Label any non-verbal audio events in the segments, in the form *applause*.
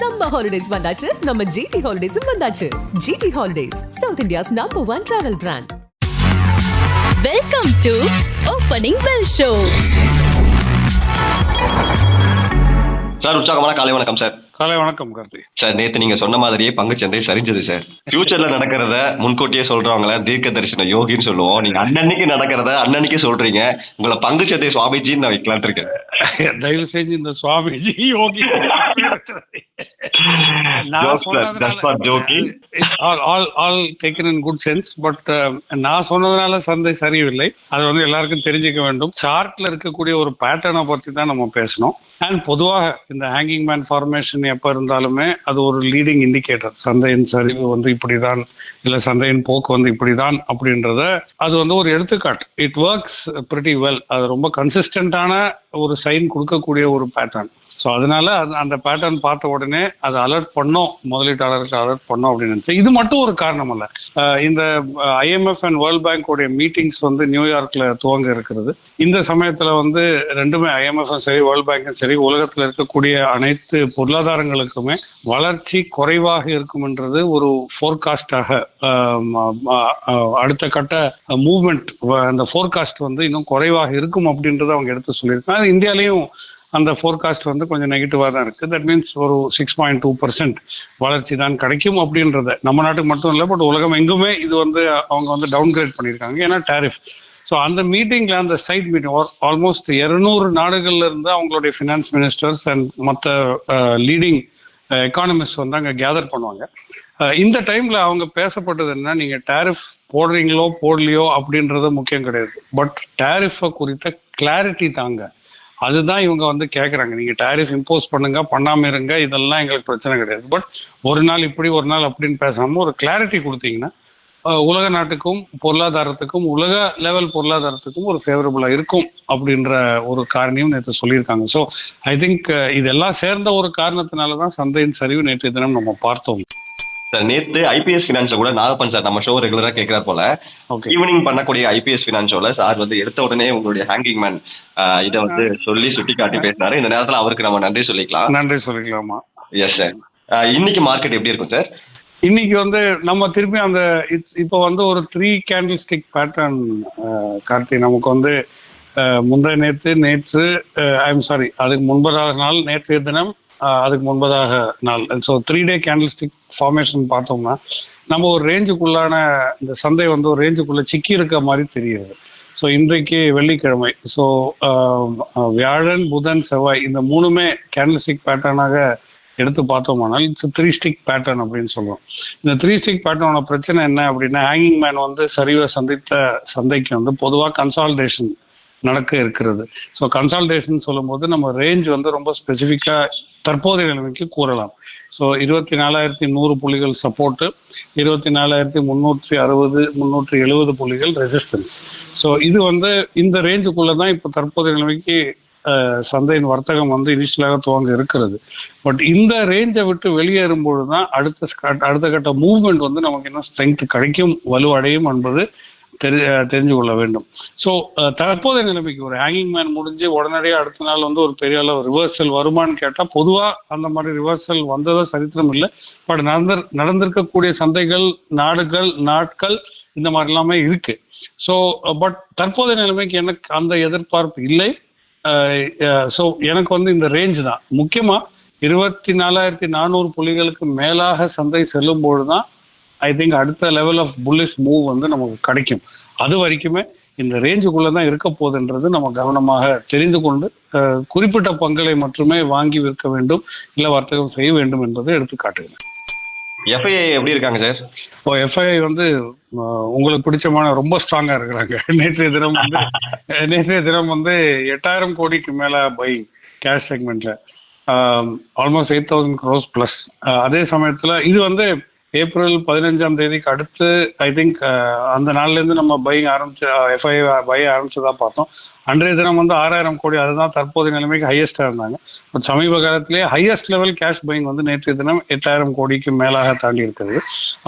Summer holidays வந்தாச்சு. நம்ம GT ஹாலிடேஸும் வந்தாச்சு. GT holidays south India's number one travel brand welcome to opening bell show sir உற்சாகமான காலை வணக்கம் சார். காலை வணக்கம் கார்த்தி. சார் நேத்து நீங்க சொன்ன மாதிரியே பங்குச்சந்தை சரிஞ்சது சார். ஃபியூச்சர்ல நடக்கிறத முன்கூட்டியே சொல்றவங்கள தீர்க்க தரிசன யோகின்னு சொல்லுவோம். நீங்க அன்னன்னைக்கு நடக்கிறத அன்னன்னைக்கு சொல்றீங்க. உங்களை பங்குச்சந்தை சுவாமிஜின்னு நான் வைக்கலான்ட்டு இருக்கேன். தயவு செஞ்சு இந்த Swamiji Yogi. *laughs* Jokes, sir. *laughs* All all all taken in good sense but நான் சொன்னதுனால சந்தை சரியில்லை. அது வந்து எல்லாருக்கும் தெரிஞ்சுக்க வேண்டும். சார்ட்ல இருக்கக்கூடிய ஒரு பேட்டர்னை பற்றி தான் நம்ம பேசணும். அண்ட் பொதுவாக இந்த ஹேங்கிங் மேன் ஃபார்மேஷன் எப்போ இருந்தாலுமே அது ஒரு லீடிங் இண்டிகேட்டர் சந்தையின் சரிவு வந்து இப்படிதான் இல்லை சந்தையின் போக்கு வந்து இப்படிதான் அப்படின்றத அது வந்து ஒரு எடுத்துக்காட்டு. இட் ஒர்க்ஸ் பிரிட்டி வெல் அது ரொம்ப கன்சிஸ்டண்டான ஒரு சைன் கொடுக்கக்கூடிய ஒரு பேட்டர்ன் ஸோ அதனால அந்த பேட்டர்ன் பார்த்த உடனே அதை அலர்ட் பண்ணோம். முதலீட்டாளருக்கு அலர்ட் பண்ணோம் அப்படின்னு நினச்சி. இது மட்டும் ஒரு காரணம் அல்ல இந்த ஐஎம்எஃப் அண்ட் வேர்ல்ட் பேங்க் உடைய மீட்டிங்ஸ் வந்து நியூயார்க்ல துவங்க இருக்கிறது. இந்த சமயத்துல வந்து ரெண்டுமே ஐஎம்எஃப்பும் சரி வேர்ல்ட் பேங்க்கும் சரி உலகத்தில் இருக்கக்கூடிய அனைத்து பொருளாதாரங்களுக்குமே வளர்ச்சி குறைவாக இருக்கும்ன்றது ஒரு ஃபோர்காஸ்டாக அடுத்த கட்ட மூவ்மெண்ட் அந்த ஃபோர்காஸ்ட் வந்து இன்னும் குறைவாக இருக்கும் அப்படின்றத அவங்க எடுத்து சொல்லியிருக்காங்க. இந்தியாலையும் அந்த ஃபோர்காஸ்ட் வந்து கொஞ்சம் நெகட்டிவாக தான் இருக்குது தட் மீன்ஸ் ஒரு சிக்ஸ் பாயிண்ட் டூ பர்சன்ட் வளர்ச்சி தான் கிடைக்கும் அப்படின்றத. நம்ம நாட்டுக்கு மட்டும் இல்லை பட் உலகம் எங்குமே இது வந்து அவங்க வந்து டவுன் கிரேட் பண்ணியிருக்காங்க. ஏன்னா டேரிஃப் ஸோ அந்த மீட்டிங்கில் அந்த சைட் மீட்டிங் ஆல்மோஸ்ட் இரநூறு நாடுகள்ல இருந்து அவங்களுடைய ஃபினான்ஸ் மினிஸ்டர்ஸ் அண்ட் மற்ற லீடிங் எக்கானமிஸ்ட் வந்து அங்கே கேதர் பண்ணுவாங்க. Uh, இந்த டைமில் அவங்க பேசப்பட்டது என்ன நீங்கள் டேரிஃப் போடுறீங்களோ போடலையோ அப்படின்றது முக்கியம் கிடையாது. பட் டேரிஃபை குறித்த கிளாரிட்டி தாங்க. அதுதான் இவங்க வந்து கேட்குறாங்க நீங்கள் டேரிஃப் இம்போஸ் பண்ணுங்க பண்ணாமல் இருங்க இதெல்லாம் எங்களுக்கு பிரச்சனை கிடையாது. பட் ஒரு நாள் இப்படி ஒரு நாள் அப்படின்னு பேசாமல் ஒரு கிளாரிட்டி கொடுத்தீங்கன்னா உலக நாட்டுக்கும் பொருளாதாரத்துக்கும் உலக லெவல் பொருளாதாரத்துக்கும் ஒரு ஃபேவரபுளாக இருக்கும் அப்படின்ற ஒரு காரணியும் நேற்று சொல்லியிருக்காங்க. ஸோ ஐ திங்க் இதெல்லாம் சேர்ந்த ஒரு காரணத்தினால தான் சந்தையின் சரிவு நேற்று தினம் நம்ம பார்த்தோம். சார் நேத்து ஐபிஎஸ் ஃபினான்ஸ்ல கூட நாகப்பன் சார் நம்ம ஷோ ரெகுலரா கேட்கிறார் போல. ஈவினிங் பண்ணக்கூடிய ஐபிஎஸ் ஃபினான்ஸ் ஷோல சார் வந்து எடுத்த உடனே உங்களுடைய ஹேங்கிங் மேன் இதை வந்து சொல்லி சுட்டி காட்டி பேசினாரு. இந்த நேரத்துல அவருக்கு நம்ம நன்றி சொல்லிக்கலாம். நன்றி சொல்லிக்கலாமா எஸ் சார் இன்னைக்கு மார்க்கெட் எப்படி இருக்கும் சார் இன்னைக்கு வந்து நம்ம திருப்பி அந்த இப்- இப்போ வந்து ஒரு three candle stick pattern Karthi நமக்கு வந்து முந்தைய நேற்று நேற்று ஐம் சாரி அதுக்கு முன்பதாக நாள் நேற்றைய தினம் அதுக்கு முன்பதாக நாள். So three day candle stick formation பார்த்தோம்னா நம்ம ஒரு ரேஞ்சுக்குள்ளான இந்த சந்தை வந்து ஒரு ரேஞ்சுக்குள்ள சிக்கி இருக்க மாதிரி தெரியுது. ஸோ இன்றைக்கு வெள்ளிக்கிழமை. ஸோ வியாழன் புதன் செவ்வாய் இந்த மூணுமே கேண்டல்ஸ்டிக் பேட்டர்னாக எடுத்து பார்த்தோமானால் இட்ஸ் த்ரீ ஸ்டிக் பேட்டர்ன் அப்படின்னு சொல்லுவோம் இந்த த்ரீ ஸ்டிக் பேட்டர்னோட பிரச்சனை என்ன அப்படின்னா ஹேங்கிங் மேன் வந்து சரிவை சந்தித்த சந்தைக்கு வந்து பொதுவாக கன்சால்டேஷன் நடக்க இருக்கிறது. ஸோ கன்சால்டேஷன் சொல்லும்போது நம்ம ரேஞ்ச் வந்து ரொம்ப ஸ்பெசிஃபிக்காக தற்போதைய நிலைமைக்கு கூறலாம். ஸோ இருபத்தி நாலாயிரத்தி நூறு புள்ளிகள் சப்போர்ட்டு இருபத்தி நாலாயிரத்தி முந்நூற்றி அறுபது முந்நூற்றி எழுபது புள்ளிகள் ரெசிஸ்டன்ஸ் ஸோ இது வந்து இந்த ரேஞ்சுக்குள்ளே தான் இப்போ தற்போதைய நிலைமைக்கு சந்தையின் வர்த்தகம் வந்து இனிஷியலாக துவங்க இருக்கிறது. பட் இந்த ரேஞ்சை விட்டு வெளியேறும்போது தான் அடுத்த அடுத்த கட்ட மூவ்மெண்ட் வந்து நமக்கு இன்னும் ஸ்ட்ரென்த் கிடைக்கும் வலுவடையும் என்பது தெரி தெரிஞ்சு கொள்ள வேண்டும். ஸோ தற்போதைய நிலைமைக்கு ஒரு ஹேங்கிங் மேன் முடிஞ்சு உடனடியாக அடுத்த நாள் வந்து ஒரு பெரிய அளவு ரிவர்சல் வருமான்னு கேட்டால் பொதுவாக அந்த மாதிரி ரிவர்சல் வந்ததோ சரித்திரம் இல்லை. பட் நடந்த நடந்திருக்கக்கூடிய சந்தைகள் நாடுகள் நாட்கள் இந்த மாதிரி எல்லாமே இருக்கு. ஸோ பட் தற்போதைய நிலைமைக்கு எனக்கு அந்த எதிர்பார்ப்பு இல்லை. ஸோ எனக்கு வந்து இந்த ரேஞ்ச் தான். முக்கியமாக இருபத்தி நாலாயிரத்தி நானூறு புள்ளிகளுக்கு மேலாக சந்தை செல்லும்போது தான் ஐ திங்க் அடுத்த லெவல் ஆஃப் புல்லிஷ் மூவ் வந்து நமக்கு கிடைக்கும். அது வரைக்குமே இந்த ரேஞ்சுக்குள்ளே தான் இருக்க போகுதுன்றது நம்ம கவனமாக தெரிந்து கொண்டு குறிப்பிட்ட பங்களை மட்டுமே வாங்கி விற்க வேண்டும் இல்லை வர்த்தகம் செய்ய வேண்டும் என்பதை எடுத்து காட்டுகிறேன் எஃப்ஐஐ எப்படி இருக்காங்க சார் இப்போ எஃப்ஐ வந்து உங்களுக்கு பிடிச்சமான ரொம்ப ஸ்ட்ராங்கா இருக்கிறாங்க. நேற்றைய தினம் வந்து *laughs* நேற்றைய தினம் வந்து எட்டாயிரம் கோடிக்கு மேல buy cash செக்மெண்ட்ல almost eight thousand crores plus அதே சமயத்துல இது வந்து ஏப்ரல் பதினஞ்சாம் தேதிக்கு அடுத்து ஐ திங்க் அந்த நாள்ல இருந்து நம்ம பையிங் ஆரம்பிச்சு எஃப்ஐ பை ஆரம்பிச்சதா பார்த்தோம். அன்றைய தினம் வந்து ஆறாயிரம் கோடி அதுதான் தற்போதைய நிலைமைக்கு ஹையஸ்டா இருந்தாங்க. பட் சமீப காலத்திலேயே ஹையஸ்ட் லெவல் கேஷ் பையிங் வந்து நேற்றைய தினம் எட்டாயிரம் கோடிக்கு மேலாக தாண்டி இருக்கிறது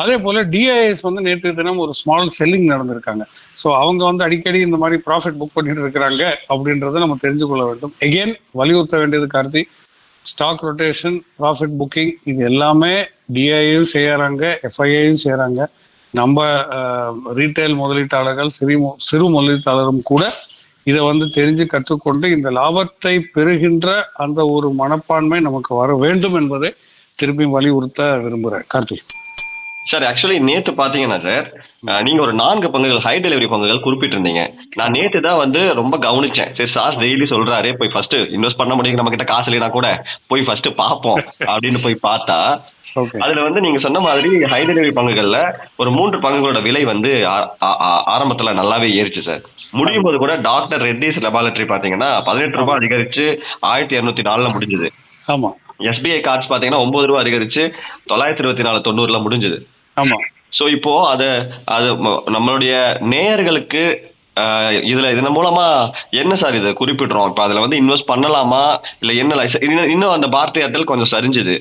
அதே போல டிஐஎஸ் வந்து நேற்று தினம் ஒரு ஸ்மால் செல்லிங் நடந்திருக்காங்க. ஸோ அவங்க வந்து அடிக்கடி இந்த மாதிரி ப்ராஃபிட் புக் பண்ணிட்டு இருக்கிறாங்க அப்படின்றத நம்ம தெரிஞ்சு கொள்ள வேண்டும். எகெயின் வலியுறுத்த வேண்டியது Karthi stock rotation profit booking இது எல்லாமே டிஐயும் செய்யறாங்க எஃப்ஐஐயும் செய்யறாங்க. நம்ம ரீட்டைல் முதலீட்டாளர்கள் சிறு மு- சிறு முதலீட்டாளரும் கூட இதை வந்து தெரிஞ்சு கற்றுக்கொண்டு இந்த லாபத்தை பெறுகின்ற அந்த ஒரு மனப்பான்மை நமக்கு வர வேண்டும் என்பதை திருப்பியும் வலியுறுத்த விரும்புகிறேன் கார்த்திக். சார் ஆக்சுவலி நேத்து பாத்தீங்கன்னா சார் அஹ், நீங்க ஒரு நான்கு பங்குகள் ஹை டெலிவரி பங்குகள் குறிப்பிட்டிருந்தீங்க. நான் நேற்று தான் வந்து ரொம்ப கவனிச்சேன். சரி சார் டெய்லி சொல்றாரு போய் ஃபர்ஸ்ட் இன்வெஸ்ட் பண்ண முடியும் நம்ம கிட்ட காசு இல்லைனா கூட போய் ஃபர்ஸ்ட் பார்ப்போம் அப்படின்னு போய் பார்த்தா அதுல வந்து நீங்க சொன்ன மாதிரி ஹை டெலிவரி பங்குகள்ல ஒரு மூன்று பங்குகளோட விலை வந்து ஆரம்பத்துல நல்லாவே ஏறிச்சு சார் முடியும் போது கூட டாக்டர் ரெட்டிஸ் லெபார்டரி பாத்தீங்கன்னா பதினெட்டு ரூபாய் அதிகரிச்சு ஆயிரத்தி இருநூத்தி நாலுல முடிஞ்சது. ஆமா. எஸ்பிஐ கார்ட்ஸ் பாத்தீங்கன்னா ஒன்பது ரூபாய் அதிகரிச்சு தொள்ளாயிரத்தி இருபத்தி நாலு தொண்ணூறுல முடிஞ்சது. ஆமா. ஸோ இப்போ அது அது நம்மளுடைய நேயர்களுக்கு இதுல இதன் மூலமா என்ன சார் இது குறிப்பிடுறோம்? இப்போ அதுல வந்து இன்வெஸ்ட் பண்ணலாமா? இல்ல என்ன இன்னும் அந்த பாரதி ஏர்டெல் கொஞ்சம் சரிஞ்சுது.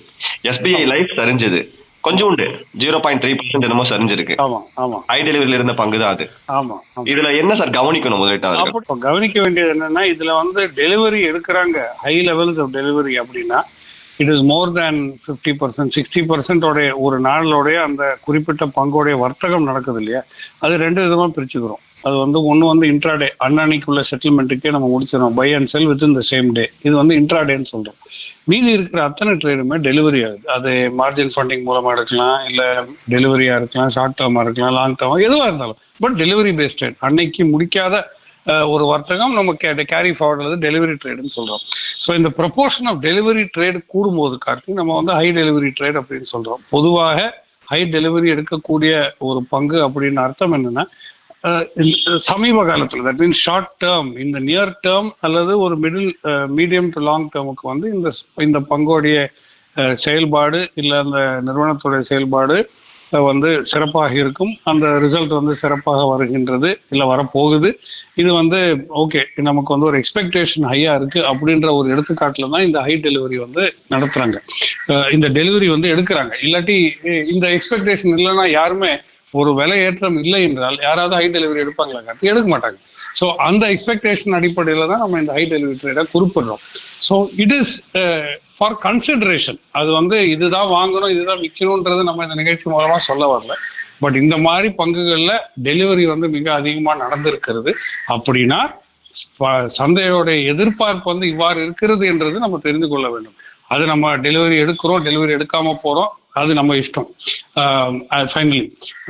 SBI life சரிஞ்சுது. கொஞ்சோண்டு ஜீரோ பாயிண்ட் த்ரீ பர்சன்ட் என்னமோ சரிஞ்சிருக்கு. ஆமா ஆமா. ஹை டெலிவரியில இருந்த பங்கு தான் அது. இதுல என்ன சார் கவனிக்கணும் முதலீட்டாளர்கள் கவனிக்க வேண்டியது என்னன்னா இதுல வந்து டெலிவரி எடுக்கிறாங்க. ஹை லெவல்ஸ் ஆஃப் டெலிவரி அப்படின்னா it is more than fifty percent sixty பர்சன்டோடைய ஒரு நாளோடைய அந்த குறிப்பிட்ட பங்கோடைய வர்த்தகம் நடக்குது இல்லையா? அது ரெண்டு விதமா பிரிச்சுக்கிறோம். அது வந்து ஒன்று வந்து இன்ட்ராடே அன்னன்னைக்குள்ள செட்டில்மெண்ட்டுக்கே நம்ம முடிச்சிடறோம். பை அண்ட் செல் வித் இந்த சேம் டே இது வந்து இன்ட்ராடேன்னு சொல்றோம். மீதி இருக்கிற அத்தனை ட்ரேடுமே டெலிவரி ஆகுது. அது மார்ஜின் ஃபண்டிங் மூலமா எடுக்கலாம் இல்ல டெலிவரியா இருக்கலாம் ஷார்ட் டேர்மா இருக்கலாம் லாங் டேர்மா எதுவாக இருந்தாலும். பட் டெலிவரி பேஸ்ட் ட்ரேட் அன்னைக்கு முடிக்காத ஒரு வர்த்தகம் நம்ம கேரி ஃபார்வர்ட் அல்லது டெலிவரி ட்ரேடுன்னு சொல்றோம். ஸோ இந்த ப்ரொபோர்ஷன் ஆஃப் டெலிவரி ட்ரேடு கூடும்போது கார்த்தி நம்ம வந்து ஹை டெலிவரி ட்ரேட் அப்படின்னு சொல்றோம். பொதுவாக ஹை டெலிவரி எடுக்கக்கூடிய ஒரு பங்கு அப்படின்னு அர்த்தம் என்னன்னா சமீப காலத்தில் தட் மீன்ஸ் ஷார்ட் டேர்ம் இந்த நியர் டேர்ம் அல்லது ஒரு மிடில் மீடியம் டு லாங் டேர்முக்கு வந்து இந்த இந்த பங்கோடைய செயல்பாடு இல்லை அந்த நிறுவனத்துடைய செயல்பாடு வந்து சிறப்பாக இருக்கும். அந்த ரிசல்ட் வந்து சிறப்பாக வருகின்றது இல்லை வரப்போகுது. இது வந்து ஓகே நமக்கு வந்து ஒரு எக்ஸ்பெக்டேஷன் ஹையா இருக்கு அப்படின்ற ஒரு எடுத்துக்காட்டுல தான் இந்த ஹை டெலிவரி வந்து நடத்துறாங்க. இந்த டெலிவரி வந்து எடுக்கிறாங்க. இல்லாட்டி இந்த எக்ஸ்பெக்டேஷன் இல்லைன்னா யாருமே ஒரு விலை ஏற்றம் இல்லை என்றால் யாராவது ஹை டெலிவரி எடுப்பாங்களா காட்டி எடுக்க மாட்டாங்க. ஸோ அந்த எக்ஸ்பெக்டேஷன் அடிப்படையில் தான் நம்ம இந்த ஹை டெலிவரி ட்ரேடை குறிப்பிடுறோம். So it is for consideration அது வந்து இதுதான் வாங்கணும் இதுதான் விற்கணுன்றது நம்ம இந்த நிகழ்ச்சி மூலமாக சொல்ல வரல. பட் இந்த மாதிரி பங்குகளில் டெலிவரி வந்து மிக அதிகமாக நடந்திருக்கிறது. அப்படின்னா சந்தையோடைய எதிர்பார்ப்பு வந்து இவ்வாறு இருக்கிறது என்றது நம்ம தெரிந்து கொள்ள வேண்டும். அது நம்ம டெலிவரி எடுக்கிறோம் டெலிவரி எடுக்காம போகிறோம் அது நம்ம இஷ்டம். ஃபைனலி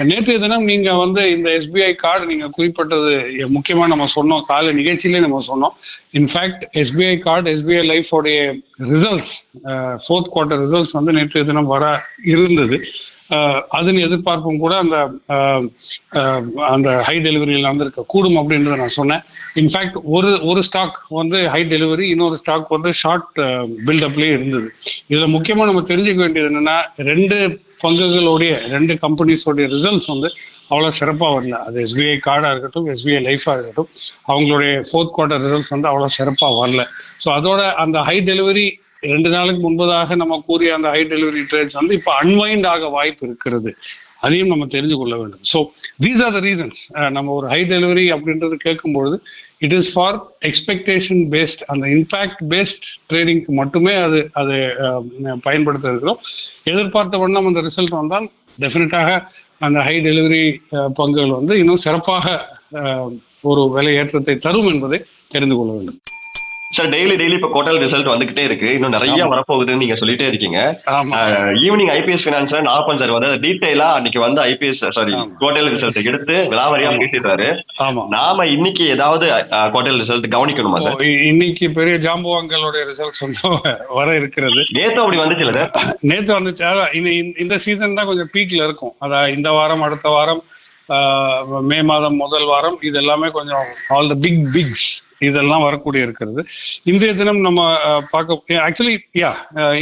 நேற்றைய தினம் நீங்க வந்து இந்த எஸ்பிஐ கார்டு நீங்க குறிப்பிட்டது முக்கியமா நம்ம சொன்னோம். காலை நிகழ்ச்சியிலே நம்ம சொன்னோம். In fact SBI card SBI லைஃபோடைய results fourth quarter results வந்து நேற்றைய தினம் வர இருந்தது. அதன் எதிர்பார்ப்பும் கூட அந்த அந்த ஹை டெலிவரியில் வந்திருக்க கூடும் அப்படின்றத நான் சொன்னேன். இன்ஃபேக்ட் ஒரு ஒரு ஸ்டாக் வந்து ஹை டெலிவரி இன்னொரு ஸ்டாக் வந்து ஷார்ட் பில்டப்லேயே இருந்தது. இதில் முக்கியமாக நம்ம தெரிஞ்சுக்க வேண்டியது என்னன்னா ரெண்டு பங்குகளுடைய ரெண்டு கம்பெனிஸோடைய ரிசல்ட்ஸ் வந்து அவ்வளோ சிறப்பாக வரல. அது எஸ்பிஐ கார்டாக இருக்கட்டும் எஸ்பிஐ லைஃபாக இருக்கட்டும் அவங்களுடைய ஃபோர்த் குவார்ட்டர் ரிசல்ட்ஸ் வந்து அவ்வளோ சிறப்பாக வரல. ஸோ அதோட அந்த ஹை டெலிவரி ரெண்டு நாளுக்கு முன்பதாக நம்ம கூறிய அந்த ஹை டெலிவரி ட்ரேட்ஸ் வந்து இப்போ அன்வைண்ட் ஆக வாய்ப்பு இருக்கிறது. அதையும் நம்ம தெரிஞ்சு கொள்ள வேண்டும். So these are the reasons நம்ம ஒரு ஹை டெலிவரி அப்படின்றது கேட்கும்பொழுது it is for expectation based அந்த இம்பேக்ட் பேஸ்ட் ட்ரேடிங்க்கு மட்டுமே அது அது பயன்படுத்த இருக்கிறோம். எதிர்பார்த்த வண்ணம் அந்த ரிசல்ட் வந்தால் டெஃபினட்டாக அந்த ஹை டெலிவரி பங்குகள் வந்து இன்னும் சிறப்பாக ஒரு விலை ஏற்றத்தை தரும் என்பதை தெரிந்து கொள்ள வேண்டும். சார் டெய்லி டெய்லி இப்போ கோட்டல் ரிசல்ட் வந்துகிட்டே இருக்கு. இன்னும் நிறைய. வரப்போகுதுன்னு நீங்க சொல்லிட்டே இருக்கீங்க. ஈவினிங் ஐபிஎஸ் பினான்ஸ்ல நாகப்பன் சார் வந்து டீடைலா அன்னைக்கு வந்து ஐபிஎஸ் சாரி. கோட்டல் ரிசல்ட் எடுத்து விலாவரியா. பேசிடுறாரு நாம இன்னைக்கு ஏதாவது கோட்டல் ரிசல்ட் கவனிக்கணுமா சார் இன்னைக்கு பெரிய ஜாம்பவான்களுடைய ரிசல்ட்ஸ் வந்து வர இருக்கிறது. நேத்து அப்படி வந்துச்சுல சார் நேத்து வந்துச்சு. அதான் இந்த சீசன் தான் கொஞ்சம் பீக்ல இருக்கும். அதான் இந்த வாரம் அடுத்த வாரம் மே மாதம் முதல் வாரம் இது எல்லாமே கொஞ்சம் ஆல் த பிக் பிக்ஸ் இதெல்லாம் வரக்கூடிய இருக்கிறது. இன்றைய தினம் நம்ம பார்க்க ஆக்சுவலி யா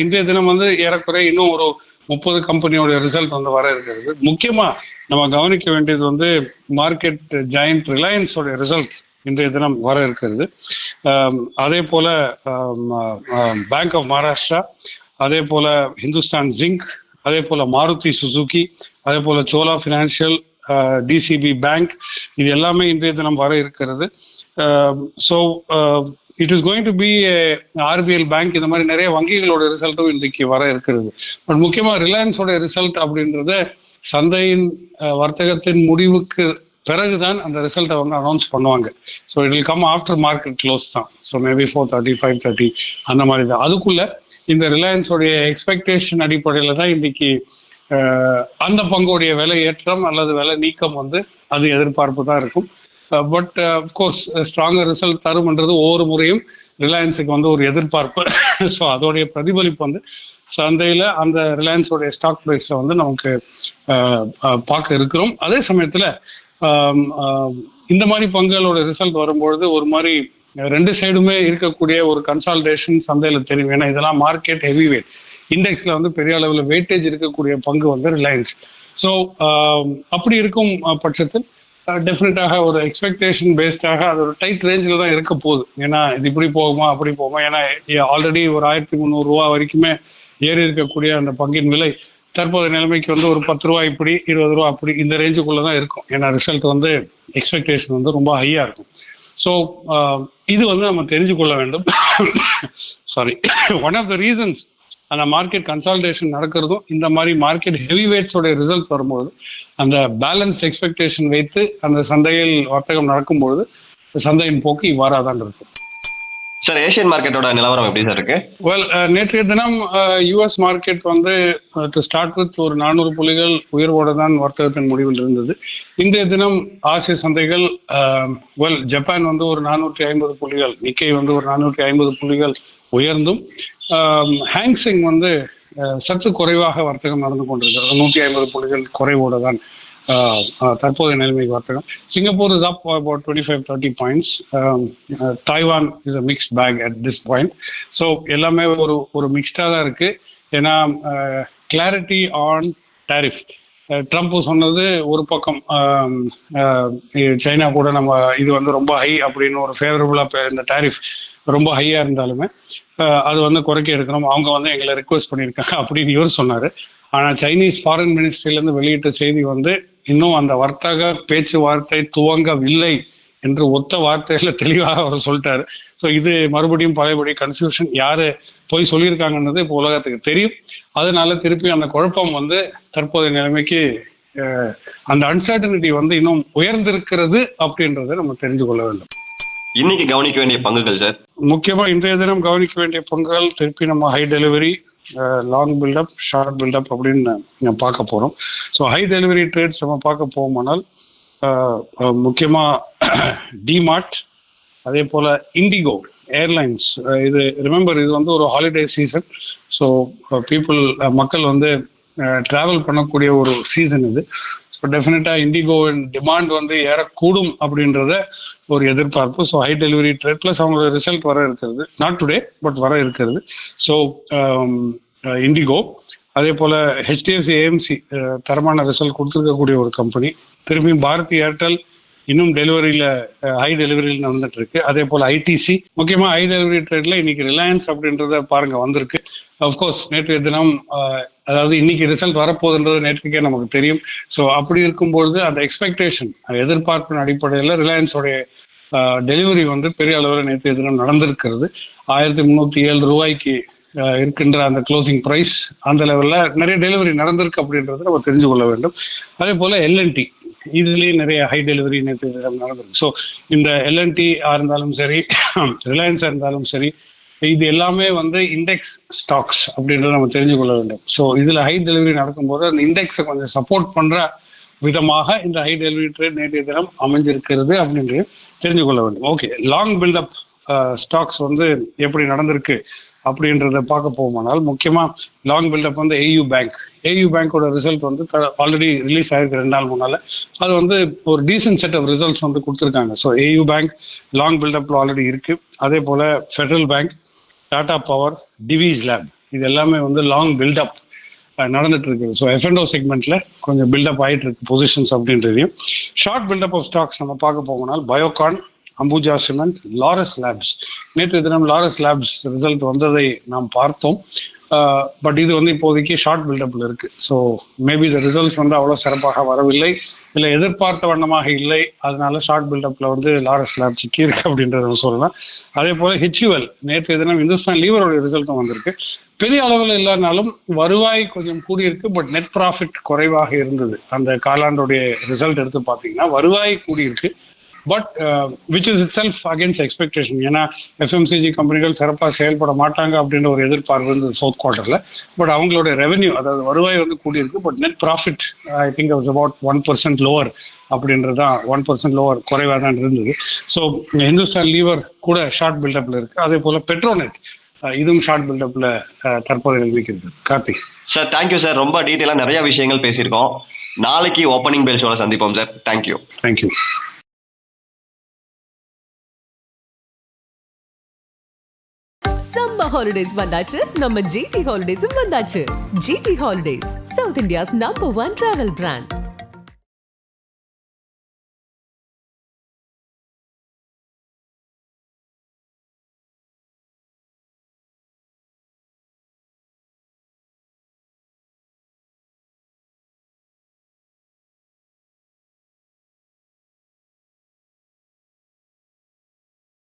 இன்றைய தினம் வந்து ஏறக்குறைய இன்னும் ஒரு முப்பது கம்பெனியோட ரிசல்ட் வந்து வர இருக்கிறது. முக்கியமா நம்ம கவனிக்க வேண்டியது வந்து மார்க்கெட் ஜாயிண்ட் ரிலையன்ஸோட ரிசல்ட் இன்றைய தினம் வர இருக்கிறது. அதே போல பேங்க் ஆஃப் மகாராஷ்டிரா அதே போல ஹிந்துஸ்தான் ஜிங்க் அதே போல மாருதி சுசுகி அதே போல சோலா ஃபினான்ஷியல் டிசிபி பேங்க் இது எல்லாமே இன்றைய தினம் வர இருக்கிறது. So it is going to be RBL bank இந்த மாதிரி நிறைய வங்கிகளோட ரிசல்ட்டும் இன்றைக்கு வர இருக்கிறது. பட் முக்கியமாக ரிலையன்ஸோட ரிசல்ட் அப்படின்றத சந்தையின் uh, வர்த்தகத்தின் முடிவுக்கு பிறகுதான் அந்த ரிசல்ட்டை வந்து அனௌன்ஸ் பண்ணுவாங்க. So it will come after market close தான். So maybe four thirty five thirty அந்த மாதிரி தான். அதுக்குள்ள இந்த ரிலையன்ஸோடைய எக்ஸ்பெக்டேஷன் அடிப்படையில் தான் இன்றைக்கி uh, அந்த பங்குடைய விலை ஏற்றம் அல்லது விலை நீக்கம் வந்து அது எதிர்பார்ப்பு தான் இருக்கும். பட் கோர்ஸ் ஸ்ட்ராங்கர் ரிசல்ட் தரும்ன்றது ஒவ்வொரு முறையும் ரிலையன்ஸுக்கு வந்து ஒரு எதிர்பார்ப்பு. *laughs* ஸோ அதோடைய பிரதிபலிப்பு வந்து சந்தையில் அந்த ரிலையன்ஸோடைய ஸ்டாக் ப்ரைஸில் வந்து நமக்கு uh, uh, பார்க்க இருக்கிறோம். அதே சமயத்தில் um, uh, இந்த மாதிரி பங்குகளோட ரிசல்ட் வரும்பொழுது ஒரு மாதிரி ரெண்டு சைடுமே இருக்கக்கூடிய ஒரு கன்சால்டேஷன் சந்தையில் தெரியும். ஏன்னா இதெல்லாம் மார்க்கெட் ஹெவி வெயிட் இண்டெக்ஸில் வந்து பெரிய அளவில் வெயிட்டேஜ் இருக்கக்கூடிய பங்கு வந்து ரிலையன்ஸ் ஸோ um, அப்படி இருக்கும் பட்சத்தில் டெஃபினட்டாக ஒரு எக்ஸ்பெக்டேஷன் பேஸ்டாக அது ஒரு டைட் ரேஞ்சில் தான் இருக்க போகுது. ஏன்னா இது இப்படி போகுமா அப்படி போகுமா? ஏன்னா ஆல்ரெடி ஒரு ஆயிரத்தி முந்நூறுரூவா வரைக்குமே ஏறி இருக்கக்கூடிய அந்த பங்கின் விலை தற்போதைய நிலைமைக்கு வந்து ஒரு பத்து ரூபா இப்படி இருபது ரூபா அப்படி இந்த ரேஞ்சுக்குள்ளே தான் இருக்கும். ஏன்னா ரிசல்ட் வந்து எக்ஸ்பெக்டேஷன் வந்து ரொம்ப ஹையாக இருக்கும். ஸோ இது வந்து நம்ம தெரிஞ்சு கொள்ள வேண்டும். Sorry one of the reasons அந்த மார்க்கெட் கன்சால்டேஷன் நடக்கிறதும் இந்த மாதிரி மார்க்கெட் ஹெவி வெயிட்ஸோட ரிசல்ட் வரும்போது அந்த பேலன்ஸ் எக்ஸ்பெக்டேஷன் வைத்து அந்த சந்தையில் வர்த்தகம் நடக்கும்பொழுது சந்தையின் போக்கு இவ்வாறாக தான் இருக்கும் சார் ஏஷியன் மார்க்கெட்டோட நிலவரம் எப்படி சார் இருக்கு? வெல் நேற்றைய தினம் யூஎஸ் மார்க்கெட் வந்து டு ஸ்டார்ட் வித் ஒரு நானூறு புள்ளிகள் உயர்வோடு தான் வர்த்தகத்தின் முடிவில் இருந்தது. இன்றைய தினம் ஆசிய சந்தைகள் வெல் ஜப்பான் வந்து ஒரு நானூற்றி ஐம்பது புள்ளிகள் நிக்கை வந்து ஒரு நானூற்றி ஐம்பது புள்ளிகள் உயர்ந்தும் ஹேங்ஸிங் வந்து சற்று குறைவாக வர்த்தகம் நடந்து கொண்டிருக்கிறது. நூற்றி ஐம்பது புள்ளிகள் குறைவோடு தான் தற்போதைய நிலைமைக்கு வர்த்தகம். Singapore is up about twenty five thirty points Taiwan is a mixed bag at this point so எல்லாமே ஒரு ஒரு மிக்ஸ்டாக தான் இருக்குது ஏன்னா கிளாரிட்டி ஆன் டேரிஃப் ட்ரம்ப் சொன்னது ஒரு பக்கம் சைனா கூட நம்ம இது வந்து ரொம்ப ஹை அப்படின்னு ஒரு ஃபேவரபுளாக இந்த டேரிஃப் ரொம்ப ஹையாக இருந்தாலுமே அது வந்து குறைக்க எடுக்கணும். அவங்க வந்து எங்களை ரிக்வெஸ்ட் பண்ணியிருக்காங்க *laughs* அப்படின்னு இவர் சொன்னார். ஆனால் சைனீஸ் ஃபாரின் மினிஸ்ட்ரியிலேருந்து வெளியிட்ட செய்தி வந்து இன்னும் அந்த வர்த்தக பேச்சுவார்த்தை துவங்கவில்லை என்று ஒத்த வார்த்தையில் தெளிவாக அவர் சொல்லிட்டாரு. ஸோ இது மறுபடியும் பழையபடி கன்ஃபியூஷன் யார் போய் சொல்லியிருக்காங்கன்றது இப்போ உலகத்துக்கு தெரியும். அதனால திருப்பி அந்த குழப்பம் வந்து தற்போதைய நிலைமைக்கு அந்த அன்சர்டனிட்டி வந்து இன்னும் உயர்ந்திருக்கிறது அப்படின்றத நம்ம தெரிஞ்சு கொள்ள வேண்டும். இன்னைக்கு கவனிக்க வேண்டிய பங்குகள் சார் முக்கியமாக இன்றைய தினம் கவனிக்க வேண்டிய பங்குகள் திருப்பி நம்ம high delivery long buildup short buildup அப்படின்னு பார்க்க போகிறோம் ஸோ ஹை டெலிவரி ட்ரேட்ஸ் நம்ம பார்க்க போகுமானால் முக்கியமாக டிமார்ட் *clears throat* அதே போல் இண்டிகோ ஏர்லைன்ஸ் இது ரிமெம்பர் இது வந்து ஒரு ஹாலிடே சீசன் ஸோ பீப்புள் மக்கள் வந்து ட்ராவல் பண்ணக்கூடிய ஒரு சீசன் இது. ஸோ டெஃபினட்டாக இண்டிகோவின் டிமாண்ட் வந்து ஏறக்கூடும் அப்படின்றத ஒரு எதிர்பார்ப்பு. So high delivery trade plus அவங்களோட ரிசல்ட் வர இருக்கிறது. நாட் டுடே பட் வர இருக்கிறது. ஸோ இண்டிகோ um, uh, அதே போல் ஹெச்டிஎஃப்சி ஏஎம்சி தரமான ரிசல்ட் கொடுத்துருக்கக்கூடிய ஒரு கம்பெனி திரும்பியும் பாரதி ஏர்டெல் இன்னும் டெலிவரியில் uh, ஹை டெலிவரியில் நடந்துட்டு இருக்கு அதே போல் ஐடிசி முக்கியமாக ஹை டெலிவரி ட்ரேட்ல இன்னைக்கு ரிலையன்ஸ் அப்படின்றத பாருங்க வந்திருக்கு. அஃப்கோர்ஸ் நேற்றைய தினம் uh, அதாவது இன்னைக்கு ரிசல்ட் வரப்போகுதுன்றது நேற்றுக்கே நமக்கு தெரியும். ஸோ அப்படி இருக்கும்பொழுது அந்த எக்ஸ்பெக்டேஷன் எதிர்பார்ப்பின் அடிப்படையில் ரிலையன்ஸோடைய டெலிவரி வந்து பெரிய அளவில் நேற்று தினம் நடந்திருக்கிறது. ஆயிரத்தி முந்நூற்றி ஏழு ரூபாய்க்கு இருக்கின்ற அந்த க்ளோசிங் ப்ரைஸ் அந்த லெவலில் நிறைய டெலிவரி நடந்திருக்கு அப்படின்றத நம்ம தெரிஞ்சு கொள்ள வேண்டும். அதே போல் எல்என்டி இதுலேயே நிறைய ஹை டெலிவரி நேற்று தினம் நடந்திருக்கு. ஸோ இந்த எல்என்டி இருந்தாலும் சரி *clears throat* ரிலையன்ஸாக இருந்தாலும் சரி இது எல்லாமே வந்து இண்டெக்ஸ் ஸ்டாக்ஸ் அப்படின்றத நம்ம தெரிஞ்சு கொள்ள வேண்டும். ஸோ இதில் ஹை டெலிவரி நடக்கும்போது அந்த இண்டெக்ஸை கொஞ்சம் சப்போர்ட் பண்ணுற விதமாக இந்த ஹை டெலிவரி ட்ரேட் நேற்றைய தினம் அமைஞ்சிருக்கிறது அப்படின்றது தெரிஞ்சு கொள்ள வேண்டும் ஓகே லாங் பில்டப் ஸ்டாக்ஸ் வந்து எப்படி நடந்திருக்கு அப்படின்றத பார்க்க போகுமானால் முக்கியமாக லாங் பில்டப் வந்து ஏயு பேங்க் ஏயு பேங்கோட ரிசல்ட் வந்து ஆல்ரெடி ரிலீஸ் ஆயிருக்கு ரெண்டு நாள் முன்னால். அது வந்து ஒரு டீசென்ட் செட் ஆஃப் ரிசல்ட்ஸ் வந்து கொடுத்துருக்காங்க. ஸோ ஏயு பேங்க் லாங் பில்டப்பில் ஆல்ரெடி இருக்குது அதே போல் Federal Bank Tata power TVS lab இது எல்லாமே வந்து லாங் பில்டப் uh, நடந்துட்டு இருக்குது. ஸோ எஃப்என்டோ செக்மெண்ட்டில் கொஞ்சம் பில்டப் ஆகிட்டு இருக்கு பொசிஷன்ஸ் அப்படின்றதையும். ஷார்ட் பில்டப் ஆஃப் ஸ்டாக்ஸ் நம்ம பார்க்க போகணும்னால் பயோகான் அம்புஜா சிமெண்ட் லாரஸ் லேப்ஸ் நேற்று தினம் லாரஸ் லேப்ஸ் ரிசல்ட் வந்ததை நாம் பார்த்தோம். பட் இது வந்து இப்போதைக்கு ஷார்ட் பில்டப்பில் இருக்கு. ஸோ மேபி இந்த ரிசல்ட்ஸ் வந்து அவ்வளோ சிறப்பாக வரவில்லை. இல்லை எதிர்பார்த்த வண்ணமாக இல்லை. அதனால ஷார்ட் பில்டப்பில் வந்து லாரஸ் லேப் சிக்கி இருக்கு அப்படின்றத சொல்லலாம். அதே போல ஹெச்யூஎல் நேற்று தினம் இந்துஸ்தான் லீவரோட ரிசல்ட்டும் வந்திருக்கு. பெரிய அளவில் இல்லைனாலும் வருவாய் கொஞ்சம் கூடியிருக்கு பட் நெட் ப்ராஃபிட் குறைவாக இருந்தது. அந்த காலாண்டுடைய ரிசல்ட் எடுத்து பார்த்தீங்கன்னா வருவாய் கூடியிருக்கு. But which is itself against expectation ஏன்னா எஃப்எம்சிஜி கம்பெனிகள் சிறப்பாக செயல்பட மாட்டாங்க அப்படின்ற ஒரு எதிர்பார்ப்பு இருந்தது சவுத் குவார்ட்டரில் பட் அவங்களோட ரெவென்யூ அதாவது வருவாய் வந்து கூடியிருக்கு but net profit I think was about one percent lower அப்படின்றது தான் ஒன் பர்சன்ட் லோவர் குறைவாக தான் இருந்தது. ஸோ ஹிந்துஸ்தான் லீவர் கூட ஷார்ட் பில்டப்பில் இருக்குது அதே போல் பெட்ரோநெட் இதுவும் ஷார்ட் பில்டப்பில் தற்போது இருக்கிறது. கார்த்திக் சார் தேங்க்யூ சார் ரொம்ப டீட்டெயிலாக நிறைய விஷயங்கள் பேசியிருக்கோம். நாளைக்கு ஓப்பனிங் பெல் ஷோவில் சந்திப்போம் sir thank you thank you summer holidays வந்தாச்சு. நம்ம ஜிடி ஹாலிடேஸும் வந்தாச்சு. GT holidays south India's number one travel brand